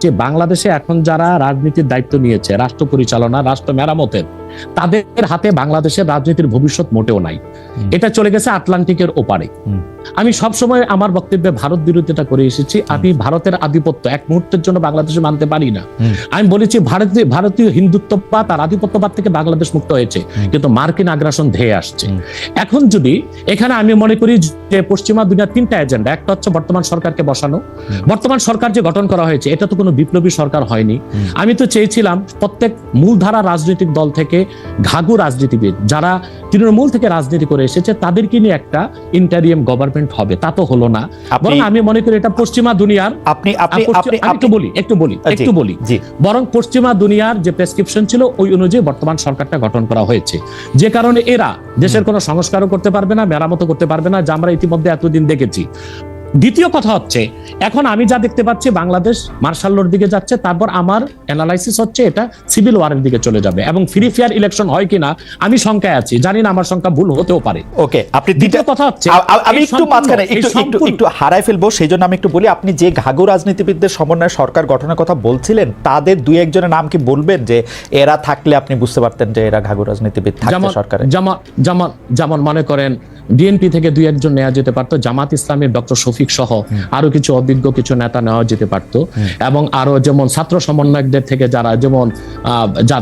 যে বাংলাদেশে এখন যারা রাজনীতির দায়িত্ব নিয়েছে রাষ্ট্র পরিচালনা রাষ্ট্র মেরামতের তাদের হাতে বাংলাদেশের রাজনীতির ভবিষ্যৎ মোটেও নাই। এটা চলে গেছে আটলান্টিকের ওপারে। আমি সবসময় আমার বক্তব্যে ভারত বিরোধিতা করে এসেছি। আমি ভারতের আধিপত্য এক মুহূর্তের জন্য বাংলাদেশে মানতে পারি না। আমি বলেছি ভারতীয় ভারতীয় হিন্দুত্ববাদ আর আধিপত্যবাদ থেকে বাংলাদেশ মুক্ত হয়েছে। কিন্তু মার্কিন আগ্রাসন ধেয়ে আসছে। এখন যদি এখানে আমি মনে করি যে পশ্চিমা দুনিয়ার তিনটা এজেন্ডা একটা হচ্ছে বর্তমান সরকারকে বসানো। বর্তমান সরকার যে গঠন করা হয়েছে এটা তো কোনো বিপ্লবী সরকার হয়নি। আমি তো চেয়েছিলাম প্রত্যেক মূলধারা রাজনৈতিক দল থেকে ঘাগু রাজনীতিবিদ যারা তৃণমূল থেকে রাজনীতি করে এসেছে তাদেরকে নিয়ে একটা ইন্টারিয়াম গভর্নমেন্ট হবে। তা তো হলো না। বরং আমি মনে করি এটা পশ্চিমা দুনিয়ার আপনি একটু বলি একটু বলি একটু বলি। বরং পশ্চিমা দুনিয়ার যে প্রেসক্রিপশন ছিল ওই অনুযায়ী বর্তমান সরকারটা গঠন করা হয়েছে। যে কারণে এরা দেশের কোনো সংস্কারও করতে পারবে না মেরামতো করতে পারবে না যা আমরা ইতিমধ্যে এতদিন দেখেছি। দ্বিতীয় কথা হচ্ছে এখন আমি যা দেখতে পাচ্ছি বাংলাদেশ মার্শাল্লোর দিকে যাচ্ছে তারপর আমার অ্যানালাইসিস হচ্ছে এটা সিভিল ওয়ারের দিকে চলে যাবে এবং ফ্রি ফেয়ার ইলেকশন হয় কিনা আমি শঙ্কায় আছি। জানি না আমার সংখ্যা ভুল হতেও পারে। ওকে আপনি দ্বিতীয় কথা হচ্ছে আমি একটু মাঝখানে একটু একটু একটু হারাই ফেলব সেই জন্য আমি একটু বলি আপনি যে ঘাগু রাজনীতিবিদদের সমন্বয়ে সরকার গঠনের কথা বলছিলেন তাদের দুই একজনের নাম কি বলবেন যে এরা থাকলে আপনি বুঝতে পারতেন যে এরা ঘাগু রাজনীতিবিদ যেমন সরকারে যেমন যেমন যেমন মনে করেন বিএনপি থেকে দুই একজন নেওয়া যেতে পারতো জামাত ইসলামের ডক্টর শফিক সহ আরও কিছু অভিজ্ঞ কিছু নেতা নেওয়া যেতে পারতো। এবং আরও যেমন ছাত্র সমন্বয়কদের থেকে যারা যেমন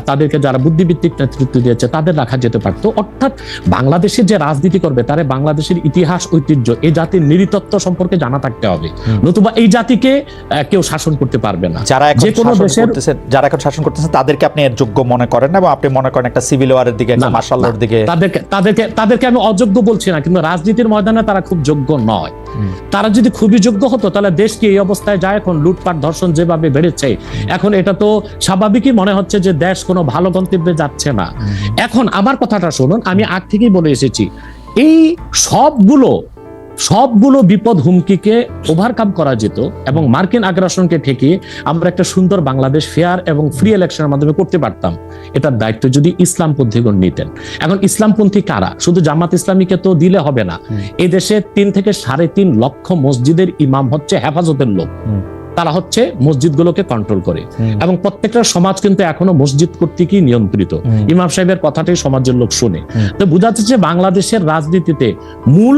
তাদেরকে যারা বুদ্ধিভিত্তিক নেতৃত্ব দিয়েছে তাদের রাখা যেতে পারতো। অর্থাৎ বাংলাদেশের যে রাজনীতি করবে তারে বাংলাদেশের ইতিহাস ঐতিহ্য এই জাতির নিরিতত্ব সম্পর্কে জানা থাকতে হবে। নতুবা এই জাতিকে কেউ শাসন করতে পারবে না। যারা যে কোনো দেশের যারা এখন শাসন করতেছে তাদেরকে আপনি এর যোগ্য মনে করেন না এবং আপনি মনে করেন একটা সিভিল ওয়ারের দিকে একটা না, মার্শাল দিকে? তাদেরকে তাদেরকে তাদেরকে আমি অযোগ্য বলছি না কিন্তু রাজনীতির ময়দানে তারা খুব যোগ্য নয়। হুম। তারা যদি খুবই যোগ্য হতো তাহলে দেশ কি এই অবস্থায় যায়? এখন লুটপাট ধর্ষণ যেভাবে বেড়েছে এখন এটা তো স্বাভাবিকই মনে হচ্ছে যে দেশ কোনো ভালো গন্তব্যে যাচ্ছে না। এখন আমার কথাটা শুনুন আমি আগ থেকেই বলে এসেছি এই সবগুলো সবগুলো বিপদ হুমকিকে ওভারকাম করা যেত এবং মার্কিন আগ্রাসনকে ঠেকিয়ে আমরা একটা সুন্দর বাংলাদেশ ফেয়ার এবং ফ্রি ইলেকশনের মাধ্যমে করতে পারতাম। এটার দায়িত্ব যদি ইসলামপন্থীগণ নিতেন। এখন ইসলামপন্থী কারা? শুধু জামাত ইসলামীকে তো দিলে হবে না। এই দেশে তিন থেকে সাড়ে তিন লক্ষ মসজিদের ইমাম হচ্ছে হেফাজতের লোক। তারা হচ্ছে মসজিদগুলোকে কন্ট্রোল করে। এবং প্রত্যেকটা সমাজ কিন্তু এখনও মসজিদ কর্তৃকই নিয়ন্ত্রিত। ইমাম সাহেবের কথাটাই সমাজের লোক শুনে। তো বোঝা যাচ্ছে যে বাংলাদেশের রাজনীতিতে মূল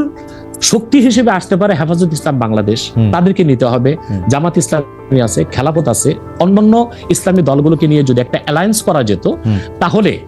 শক্তি হিসেবে আসতে পারে হেফাজত ইসলাম বাংলাদেশ। তাদেরকে নিতে হবে। জামাত ইসলামী আছে খেলাপথ আছে। অন্যান্য ইসলামী দলগুলোকে নিয়ে যদি একটা অ্যালায়েন্স করা যেত তাহলে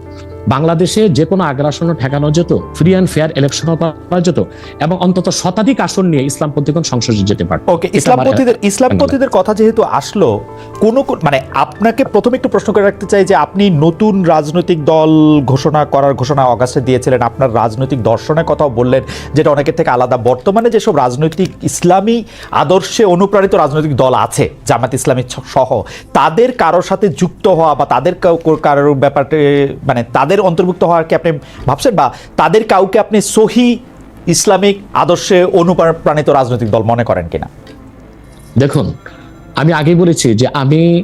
বাংলাদেশে যে কোনো আগ্রাসনও ঠেকানো যেত ফ্রি অ্যান্ড ফেয়ার ইলেকশনও করা যেত এবং অন্তত শতাধিক আসন নিয়ে ইসলামপন্থীগণ সংসদে যেতে পারত। ওকে ইসলামপন্থীদের ইসলামপন্থীদের কথা যেহেতু আসলো কোন কোন- মানে আপনাকে প্রথমে একটু প্রশ্ন করে রাখতে চাই যে আপনি নতুন রাজনৈতিক দল ঘোষণা করার ঘোষণা অগাস্টে দিয়েছিলেন আপনার রাজনৈতিক দর্শনের কথাও বললেন যেটা অনেকের থেকে আলাদা। বর্তমানে যেসব রাজনৈতিক ইসলামী আদর্শে অনুপ্রাণিত রাজনৈতিক দল আছে জামাত ইসলামী সহ তাদের কারোর সাথে যুক্ত হওয়া বা তাদের কারোর ব্যাপারে মানে তাদের অন্তর্ভুক্ত হওয়ার কি আপনি ভাবছেন? বা তাদের কাউকে আপনি সহি ইসলামিক আদর্শে অনুপ্রাণিত রাজনৈতিক দল মনে করেন কিনা? দেখুন, আমি আগে বলেছি যে আমি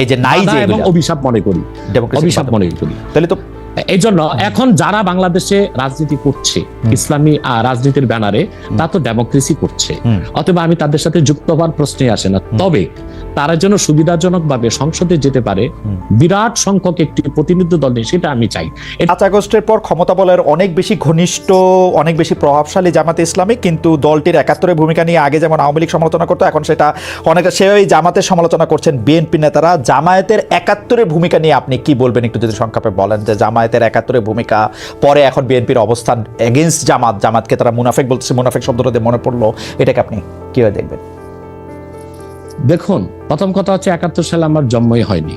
এই যে নাই যে এবং অভিশাপ মনে করি। অভিশাপ মনে করি। তাহলে তো এই জন্য এখন যারা বাংলাদেশে রাজনীতি করছে ইসলামী রাজনীতির ব্যানারে তা তো ডেমোক্রেসি করছে। অথবা আমি তাদের সাথে যুক্ত হওয়ার প্রশ্নই আসে না। তবে তারা যেন সুবিধাজনক ভাবে সংসদে যেতে পারে বিরাট সংখ্যক একটি প্রতিনিধি দল নিয়ে সেটা আমি চাই। পাঁচ আগস্টের পর ক্ষমতা বলের অনেক বেশি ঘনিষ্ঠ অনেক বেশি প্রভাবশালী জামাতে ইসলামী কিন্তু দলটির একাত্তরের ভূমিকা নিয়ে আগে যেমন আওয়ামী লীগ সমালোচনা করতো এখন সেটা অনেকটা সেভাবেই জামাতের সমালোচনা করছেন বিএনপি নেতারা। জামায়াতের একাত্তরের ভূমিকা নিয়ে আপনি কি বলবেন একটু যদি সংক্ষেপে বলেন যে জামায়াতের একাত্তরের ভূমিকা। পরে এখন বিএনপির অবস্থান এগেনস্ট জামাত জামাতকে তারা মুনাফেক বলতেছে মুনাফেক শব্দটা দিয়ে মনে পড়ল। এটাকে আপনি কীভাবে দেখবেন? দেখুন প্রথম কথা হচ্ছে একাত্তর সালে আমার জন্মই হয়নি।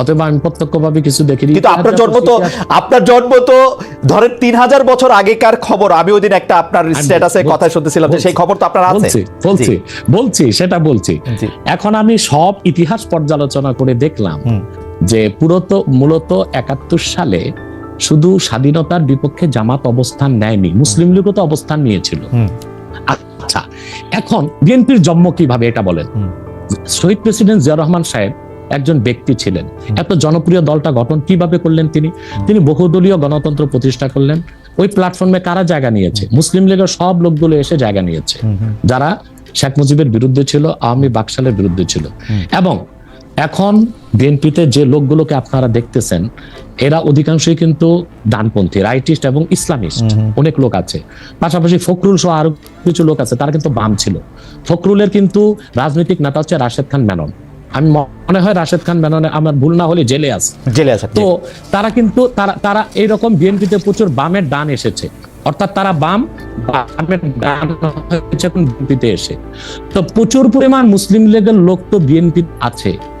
অথবা আমি প্রত্যক্ষভাবে কিছু দেখিনি। কিন্তু আপনার জন্ম তো আপনার জন্ম তো ধরেন তিন হাজার বছর আগেকার খবর। আমি ওই দিন একটা আপনার স্ট্যাটাসে কথা শুনতেছিলাম সেই খবর তো আপনার আছে। বলছি বলছি সেটা বলছি। এখন আমি সব ইতিহাস পর্যালোচনা করে দেখলাম। যে পুরত মূলত একাত্তর সালে শুধু স্বাধীনতার বিপক্ষে জামাত অবস্থান নেয়নি মুসলিম লীগও তো অবস্থান নিয়েছিল। আচ্ছা এখন বিএনপির জন্ম কীভাবে এটা বলেন? শহীদ প্রেসিডেন্ট জিয়া রহমান সাহেব একজন ব্যক্তি ছিলেন। এত জনপ্রিয় দলটা গঠন কীভাবে করলেন তিনি? তিনি বহুদলীয় গণতন্ত্র প্রতিষ্ঠা করলেন। ওই প্ল্যাটফর্মে কারা জায়গা নিয়েছে? মুসলিম লীগের সব লোকগুলো এসে জায়গা নিয়েছে। যারা শেখ মুজিবের বিরুদ্ধে ছিল আওয়ামী বাকশালের বিরুদ্ধে ছিল। এবং এখন বিএনপিতে যে লোকগুলোকে আপনারা দেখতেছেন এরা অধিকাংশই কিন্তু ডানপন্থী রাইটিস্ট এবং ইসলামিস্ট অনেক লোক আছে। পাশাপাশি ফখরুল সহ আরও কিছু লোক আছে তারা কিন্তু বাম ছিল। ফখরুলের কিন্তু রাজনৈতিক নেতা হচ্ছে রাশেদ খান মেনন। আমি মনে হয় রাশেদ খান মেননে আমার ভুল না হলে জেলে আছে। জেলে আছে তো তারা কিন্তু তারা তারা এইরকম বিএনপিতে প্রচুর বামের ডান এসেছে। অর্থাৎ তারা বাম বামের ডান হয়েছে বিএনপিতে এসে। তো প্রচুর পরিমাণ মুসলিম লীগের লোক তো বিএনপি আছে।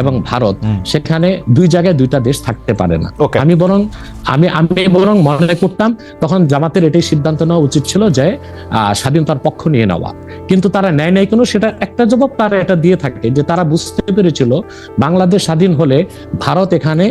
এবং ভারত সেখানে দুই জায়গায় দুইটা দেশ থাকতে পারে না। আমি বরং আমি আমি বরং মনে করতাম তখন জামাতের এটাই সিদ্ধান্ত নেওয়া উচিত ছিল যে স্বাধীনতার পক্ষ নিয়ে নেওয়া। কিন্তু তারা নেয় নাই কেন সেটা একটা জবাব তারা এটা দিয়ে থাকে যে তারা বুঝতে পেরেছিল বাংলাদেশ স্বাধীন হলে ভারত এখানে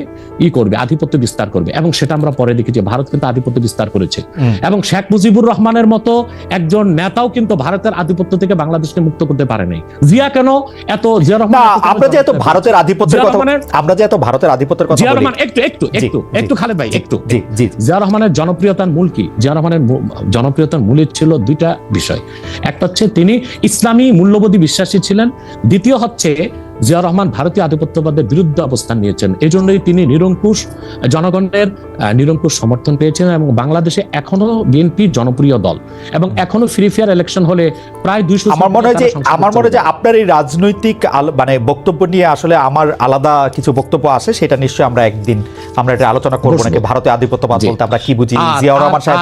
ই করবে আধিপত্য বিস্তার করবে। এবং সেটা আমরা পরে দেখেছি ভারত কিন্তু আধিপত্য বিস্তার করেছে। এবং শেখ মুজিবুর রহমানের মতো একজন নেতাও কিন্তু ভারতের আধিপত্য থেকে বাংলাদেশকে মুক্ত করতে পারে নাই জিয়া কেন এত জিয়া রহমান আমরা যে এত জনপ্রিয়? ভারতের আধিপত্যের কথা আমরা যে এত ভারতের আধিপত্যের কথা বলি একটু একটু একটু একটু খালেদ ভাই একটু। জি জি জিয়া রহমানের জনপ্রিয়তার মূল কি? জিয়া রহমানের জনপ্রিয়তার মূলে ছিল দুইটা বিষয়। একটা হচ্ছে তিনি ইসলামী মূল্যবোধী বিশ্বাসী ছিলেন। দ্বিতীয় হচ্ছে জিয়া রহমান ভারতীয় আধিপত্যবাদের বিরুদ্ধে অবস্থান নিয়েছেন। এই জন্যই তিনি নিরঙ্কুশ জনগণের নিরঙ্কুশ সমর্থন পেয়েছিলেন এবং বাংলাদেশে এখনও বিএনপি জনপ্রিয় দল এবং এখনও ফ্রি ফেয়ার ইলেকশন হলে প্রায় দুইশো আমার মনে হয় যে আমার মনে হয় যে আপনার এই রাজনৈতিক মানে বক্তব্য নিয়ে আসলে আমার আলাদা কিছু বক্তব্য আছে সেটা নিশ্চয়ই আমরা একদিন আমরা এটা আলোচনা করব। নাকি ভারতীয় আধিপত্যবাদ বলতে আমরা কি বুঝি? আর- রহমান সাহেব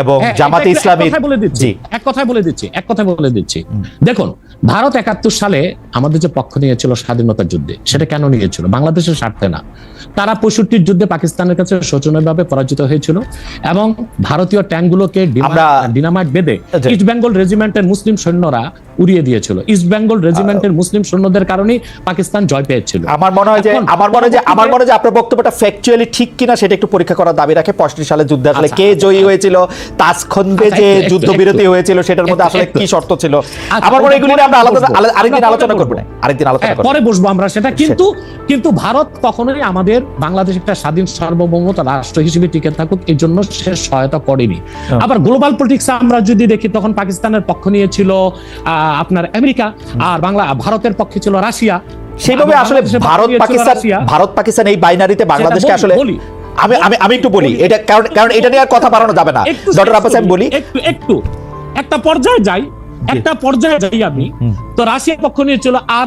এবং হ্যাঁ, জামাতে ইসলামী বলে দিচ্ছি। এক কথায় বলে দিচ্ছি এক কথায় বলে দিচ্ছি। দেখুন ভারত একাত্তর সালে আমাদের যে পক্ষ নিয়েছিল স্বাধীনতার যুদ্ধে। সেটা কেন নিয়েছিল? বাংলাদেশের স্বার্থে না। তারা পঁয়ষট্টির যুদ্ধে পাকিস্তানের কাছে শোচনীয়ভাবে পরাজিত হয়েছিল এবং ভারতীয় ট্যাঙ্কগুলোকে ডিনামাইট বেঁধে ইস্ট বেঙ্গল রেজিমেন্টের মুসলিম সৈন্যরা উড়িয়ে দিয়েছিল। ইস্ট বেঙ্গল রেজিমেন্টের মুসলিম সৈন্যদের কারণেই পাকিস্তান জয় পেয়েছিল। আমার মনে হয় যে আমার মনে হয় যে আমার মনে হয় যে আপনার বক্তব্যটা ফ্যাকচুয়ালি ঠিক কিনা সেটা একটু পরীক্ষা করার দাবি রাখে। পঁয়ষট্টি সালে যুদ্ধে আসলে আচ্ছা, কে আচ্ছা, জয়ী আচ্ছা। হয়েছিল তাজখন্দে আচ্ছা, যে যুদ্ধবিরতি হয়েছিল সেটার মধ্যে আসলে কি শর্ত ছিল? আচ্ছা, আমার মনে হয় এগুলো আমরা আলাদা আরেকদিন আলোচনা করব। না আরেকদিন আলোচনা হ্যাঁ, করব পরে বসবো আমরা সেটা। কিন্তু কিন্তু ভারত কখনোই আমাদের বাংলাদেশ একটা স্বাধীন সার্বভৌমত রাষ্ট্র হিসেবে টিকে থাকুক এই জন্য সে সহায়তা করেনি। হ্যাঁ। আবার গ্লোবাল পলিটিক্স আমরা যদি দেখি তখন পাকিস্তানের পক্ষ নিয়েছিল আপনার আমেরিকা আর বাংলা ভারতের পক্ষে ছিল রাশিয়া। সেইভাবে আসলে ভারত পাকিস্তান ভারত পাকিস্তান এই বাইনারিতে বাংলাদেশকে আসলে আমি আমি আমি একটু বলি। এটা কারণ কারণ এটা নিয়ে আর কথা বাড়ানো যাবে না। ডক্টর আব্বাস আমি বলি একটু একটু। একটা পর্যায়ে যাই একটা পর্যায়ে যাই আমি। তো রাশিয়ার পক্ষ নিয়েছিল আর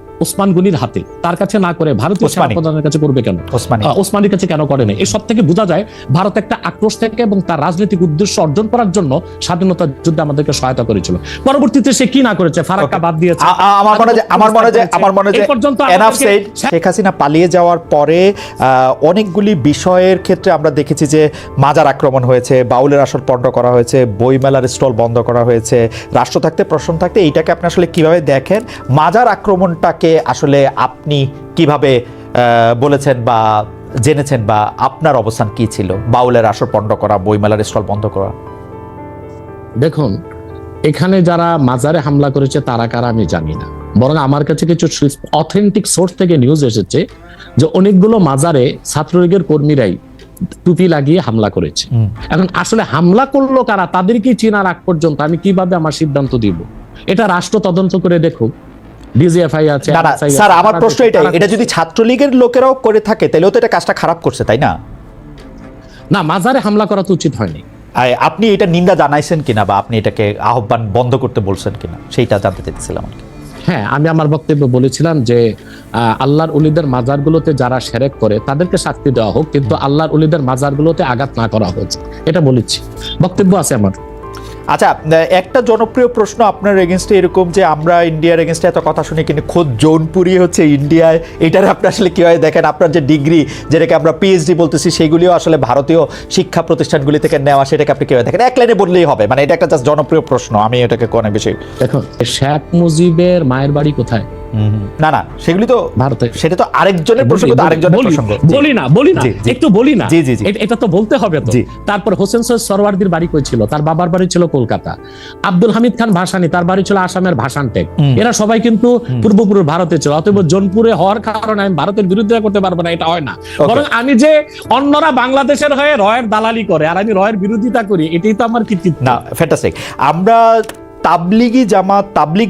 ওসমান গনির হাতে। তার কাছে না করে ভারতীয়। সেনাপ্রধানের কাছে করবে কেন? ওসমানীর কাছে কেন করে নাই? এসব থেকে বোঝা যায় ভারত একটা আক্রোশ থেকে এবং তার রাজনৈতিক উদ্দেশ্য অর্জন করার জন্য স্বাধীনতা যুদ্ধে আমাদেরকে সহায়তা করেছিল। পরবর্তীতে সে কি না করেছে? ফারাক্কা বাদ দিয়েছে। আমার মনে হয় আমার মনে হয় আমার মনে হয় পর্যন্ত শেখ হাসিনা পালিয়ে যাওয়ার পরে আহ, অনেকগুলি বিষয়ের ক্ষেত্রে আমরা দেখেছি যে মাজার আক্রমণ হয়েছে বাউলের আসর পণ্ড করা হয়েছে বইমেলার স্টল বন্ধ করা হয়েছে রাষ্ট্র থাকতে প্রশ্ন থাকতে এইটাকে আপনি আসলে কীভাবে দেখেন? মাজার আক্রমণটাকে আসলে আপনি কীভাবে বলেছেন বা জেনেছেন বা আপনার অবস্থান কি ছিল? বাউলের আসর পণ্ড করা বইমেলার স্টল বন্ধ করা। দেখুন এখানে যারা মাজারে হামলা করেছে তারা কারা আমি জানি না। বরং আমার কাছে কিছু অথেন্টিক সোর্স থেকে নিউজ এসেছে যে অনেকগুলো মাজারে ছাত্রলীগের কর্মীরাই টুপি লাগিয়ে হামলা করেছে। এখন আসলে হামলা করল কারা তাদেরকে চেনার আগ পর্যন্ত আমি কীভাবে আমার সিদ্ধান্ত দিব? এটা রাষ্ট্র তদন্ত করে দেখুক। ডিজিএফআই আছে স্যার আমার প্রশ্ন এটাই এটা যদি ছাত্রলীগের লোকেরাও করে থাকে তাহলেও তো এটা কাজটা খারাপ করছে তাই না? না মাজারে হামলা করা তো উচিত হয়নি। আপনি এটা নিন্দা জানাইছেন কিনা বা আপনি এটাকে আহ্বান বন্ধ করতে বলছেন কিনা সেইটা জানতে চাইছিলাম আর কি। হ্যাঁ আমি আমার বক্তব্যে বলেছিলাম যে আল্লাহর উলিদের মাজারগুলোতে যারা সেরেক করে তাদেরকে শাস্তি দেওয়া হোক কিন্তু আল্লাহর উলিদের মাজারগুলোতে আঘাত না করা হোক এটা বলেছি। বক্তব্য আছে আমার। আচ্ছা একটা জনপ্রিয় প্রশ্ন আপনার এগেনস্টে এরকম যে আমরা ইন্ডিয়ার এগেনস্টে এত কথা শুনি, কিন্তু খোদ জৌনপুরি হচ্ছে ইন্ডিয়ায় এটার আপনি আসলে কীভাবে দেখেন? আপনার যে ডিগ্রি যেটাকে আমরা পিএইচডি বলতেছি, সেগুলিও আসলে ভারতীয় শিক্ষা প্রতিষ্ঠানগুলি থেকে নেওয়া, সেটাকে আপনি কীভাবে দেখেন? এক লাইনে বললেই হবে মানে এটা একটা জাস্ট জনপ্রিয় প্রশ্ন, আমি এটাকে অনেক বেশি দেখুন, শেখ মুজিবের মায়ের বাড়ি কোথায়? না না সেগুলি তো ভারতে সেটা তো আরেকজনের প্রসঙ্গ তো আরেকজনের প্রসঙ্গ। বলি না বলি না। একটু বলি না। এটা তো বলতে হবে তো। তারপর হোসেন সৈয়দ সরওয়ার্দির বাড়ি কই ছিল? তার বাবার বাড়ি ছিল কলকাতা। আব্দুল হামিদ খান ভাসানি তার বাড়ি ছিল আসামের ভাসান টেক। হুম। এরা সবাই কিন্তু পূর্বপুরুষ ভারতে ছিল। অতএব জোনপুরে হওয়ার কারণে আমি ভারতের বিরুদ্ধে করতে পারব না এটা হয় না। বরং আমি যে অন্যরা বাংলাদেশের হয়ে রয়ের দালালি করে আর আমি রয়ের বিরোধিতা করি এটাই তো আমার কৃতিত্ব। না ফ্যান্টাস্টিক আমরা তাবলিগি জামাত তাবলিগ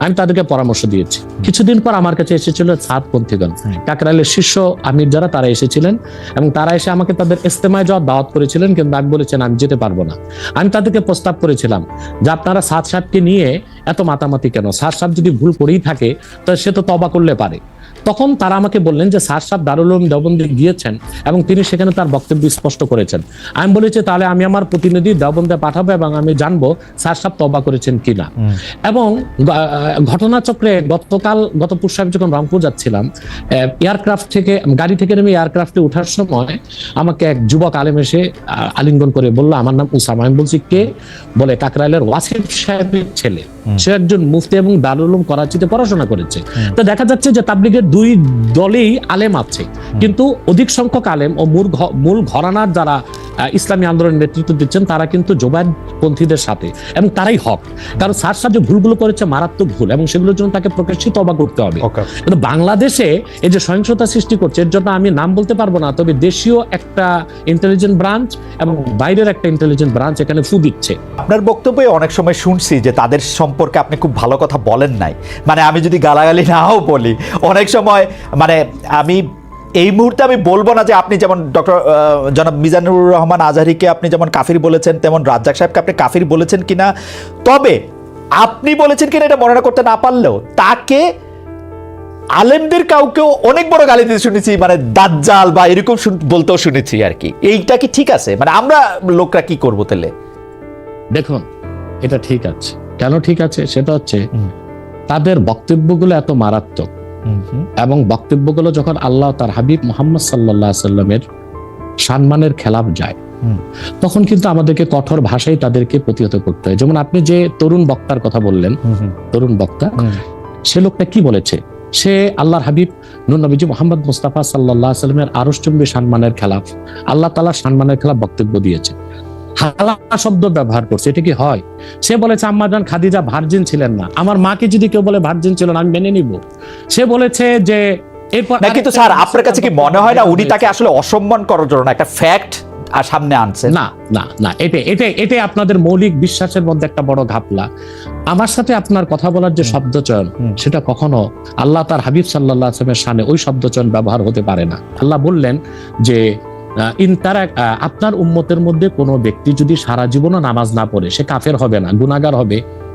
আমি তাদেরকে পরামর্শ দিয়েছি। কিছুদিন পর আমার কাছে এসেছিল সাতপন্থীগণ হুম। কাকরাইলের শিষ্য আমির যারা তারা এসেছিলেন এবং তারা এসে আমাকে তাদের ইস্তেমায় যাওয়ার দাওয়াত করেছিলেন কিন্তু আমি বলেছেন আমি যেতে পারব না। আমি তাদেরকে প্রস্তাব করেছিলাম যে আপনারা সাত সাতকে নিয়ে এত মাতামাতি কেন? সাত সাত যদি ভুল করেই থাকে তো সে তো তবা করলে পারে। তখন তারা আমাকে বললেন যে সার সাহেব দারুল উলুম দেওবন্দে গিয়েছেন এবং তিনি সেখানে তার বক্তব্য স্পষ্ট করেছেন। আমি বলেছি তাহলে আমি আমার প্রতিনিধি দেওবন্দে পাঠাবো এবং আমি জানব সার সাহেব তবা করেছেন কিনা? এবং ঘটনাচক্রে গতকাল গত পুরসা যখন রংপুর যাচ্ছিলাম এয়ারক্রাফট থেকে গাড়ি থেকে নেমে এয়ারক্রাফটে ওঠার সময় আমাকে এক যুবক আলেম এসে আলিঙ্গন করে বলল আমার নাম উসামা। আমি বলছি কে? বলে কাকরাইলের ওয়াসিফ সাহেবের ছেলে। সে একজন মুফতি এবং দারুল উলুম করাচিতে পড়াশোনা করেছে। তো দেখা যাচ্ছে যে তাবলিগের দুই দলেই আলেম আছে। কিন্তু অধিক সংখ্যক আলেম ও মূল মূল ঘরানার যারা ইসলামী আন্দোলনের নেতৃত্ব দিচ্ছেন তারা কিন্তু জোবাইর পন্থীদের সাথে। এবং তারাই হক। কারণ সার সাহেব যে ভুলগুলো করেছে মারাত্মক ভুল এবং সেগুলোর জন্য তাকে প্রকাশিত অবাক করতে হবে। কিন্তু বাংলাদেশে এই যে সহিংসতা সৃষ্টি করছে এর জন্য আমি নাম বলতে পারব না তবে দেশীয় একটা ইন্টেলিজেন্ট ব্রাঞ্চ এবং বাইরের একটা ইন্টেলিজেন্ট ব্রাঞ্চ এখানে ফু দিচ্ছে। আপনার বক্তব্যে অনেক সময় শুনছি যে তাদের সম্পর্কে আপনি খুব ভালো কথা বলেন নাই। মানে আমি যদি গালাগালি নাও বলি অনেক সময় মানে আমি এই মুহূর্তে আমি বলব না যে আপনি যেমন ডক্টর জনাব মিজানুর রহমান আজহারিকে আপনি যেমন কাফির বলেছেন তেমন রাজ্জাক সাহেবকে আপনি কাফির বলেছেন কিনা তবে আপনি বলেছেন কিনা এটা বর্ণনা করতে না পারলেও তাকে আলেমদের কাউকেও অনেক বড় গালি দিতে শুনেছি মানে দাজ্জাল বা এরকম বলতেও শুনেছি আর কি। এইটা কি ঠিক আছে? মানে আমরা লোকরা কি করব তাহলে? দেখুন এটা ঠিক আছে। কেন ঠিক আছে? সেটা হচ্ছে। তাদের বক্তব্যগুলো এত মারাত্মক। এবং বক্তব্যগুলো যখন আল্লাহ তার হাবিব মোহাম্মদ সাল্লাহ সাল্লামের সম্মানের খেলাফ যায় তখন কিন্তু আমাদেরকে কঠোর ভাষায় তাদেরকে প্রতিহত করতে হয়। যেমন আপনি যে তরুণ বক্তার কথা বললেন তরুণ বক্তা সে লোকটা কি বলেছে? সে আল্লাহর হাবিব নুর নবীজি মোহাম্মদ মুস্তাফা সাল্লাহ সাল্লামের আরশচুম্বী সম্মানের খেলাফ। আল্লাহ তালা সম্মানের খেলাফ বক্তব্য দিয়েছে হালা শব্দ ব্যবহার করছে এটা কি হয়? সে বলেছে আম্মাজান খাদিজা ভার্জিন ছিলেন না। আমার মাকে যদি কেউ বলে ভার্জিন ছিল না আমি মেনে নিব। সে বলেছে যে এরপর কিন্তু স্যার আপনার কাছে কি মনে হয় না উনি তাকে আসলে অসম্মান করার জন্য একটা ফ্যাক্ট আর সামনে আনছেন না না না এটা এটা এটাই আপনাদের মৌলিক বিশ্বাসের মধ্যে একটা বড় ঘাপলা। আমার সাথে আপনার কথা বলার যে শব্দ চয়ন সেটা কখনো আল্লাহ তার হাবিব সাল্লাহ আসলামের সামনে ওই শব্দ চয়ন ব্যবহার হতে পারে না। আল্লাহ বললেন যে ইন তারা আপনার উম্মতের মধ্যে কোনো ব্যক্তি যদি সারা জীবনও নামাজ না পড়ে, সে কাফের হবে না গুণাগার হবে।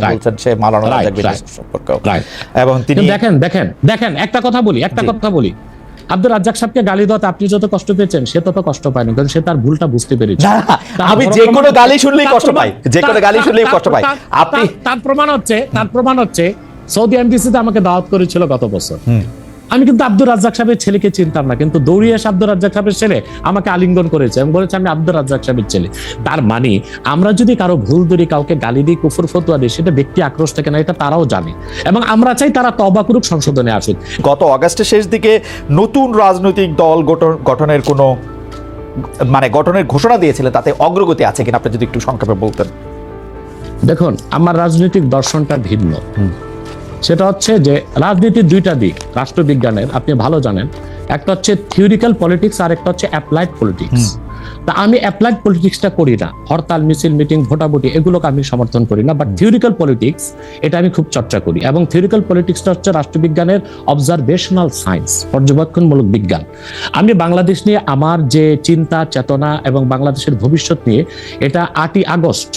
right. বলছেন সে. সম্পর্কেও। এবং তিনি দেখেন দেখেন দেখেন একটা কথা বলি একটা কথা বলি। আব্দুর রাজ্জাক সাহেবকে গালি দেওয়াতে আপনি যত কষ্ট পেয়েছেন সে তত কষ্ট পায়নি কারণ সে তার ভুলটা বুঝতে পেরেছে। আমি যে কোনো গালি শুনলেই কষ্ট পাই যে কোনো গালি শুনলেই কষ্ট পাই। আপনি তার- প্রমাণ হচ্ছে তার প্রমাণ হচ্ছে সৌদি এমবিসিতে আমাকে দাওয়াত করেছিল গত বছর। আমি কিন্তু আব্দুর রাজ্জাক সাহেবের ছেলেকে চিনতাম না কিন্তু দৌড়িয়ে এসে আব্দুর রাজ্জাক সাহেবের ছেলে আমাকে আলিঙ্গন করেছে এবং বলেছে আমি আব্দুর রাজ্জাক সাহেবের ছেলে। তার মানে আমরা যদি কারও ভুল ধরি কাউকে গালি দিই কুফর ফতুয়া দিই সেটা ব্যক্তি আক্রোশ থেকে না এটা তারাও জানে। এবং আমরা চাই তারা তবা করুক সংশোধনে আসুক। গত অগাস্টের শেষ দিকে নতুন রাজনৈতিক দল গঠন- গঠনের কোনো মানে গঠনের ঘোষণা দিয়েছিলেন তাতে অগ্রগতি আছে কিনা আপনি যদি একটু সংক্ষেপে বলতেন। দেখুন আমার রাজনৈতিক দর্শনটা ভিন্ন। সেটা হচ্ছে যে রাজনীতির দুইটা দিক রাষ্ট্রবিজ্ঞানের আপনি ভালো জানেন। একটা হচ্ছে থিওরিক্যাল পলিটিক্স আর একটা হচ্ছে অ্যাপ্লাইড পলিটিক্স তা আমি অ্যাপ্লাইড পলিটিক্সটা করি না। হরতাল মিছিল মিটিং ভোটাভুটি এগুলোকে আমি সমর্থন করি না। বাট থিওরিক্যাল পলিটিক্স এটা আমি খুব চর্চা করি। এবং থিওরিক্যাল পলিটিক্সটা হচ্ছে রাষ্ট্রবিজ্ঞানের অবজারভেশনাল সায়েন্স পর্যবেক্ষণমূলক বিজ্ঞান। আমি বাংলাদেশ নিয়ে আমার যে চিন্তা চেতনা এবং বাংলাদেশের ভবিষ্যৎ নিয়ে এটা আটই আগস্ট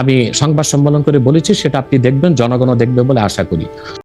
আমি সংবাদ সম্মেলন করে বলেছি সেটা আপনি দেখবেন জনগণও দেখবে বলে আশা করি।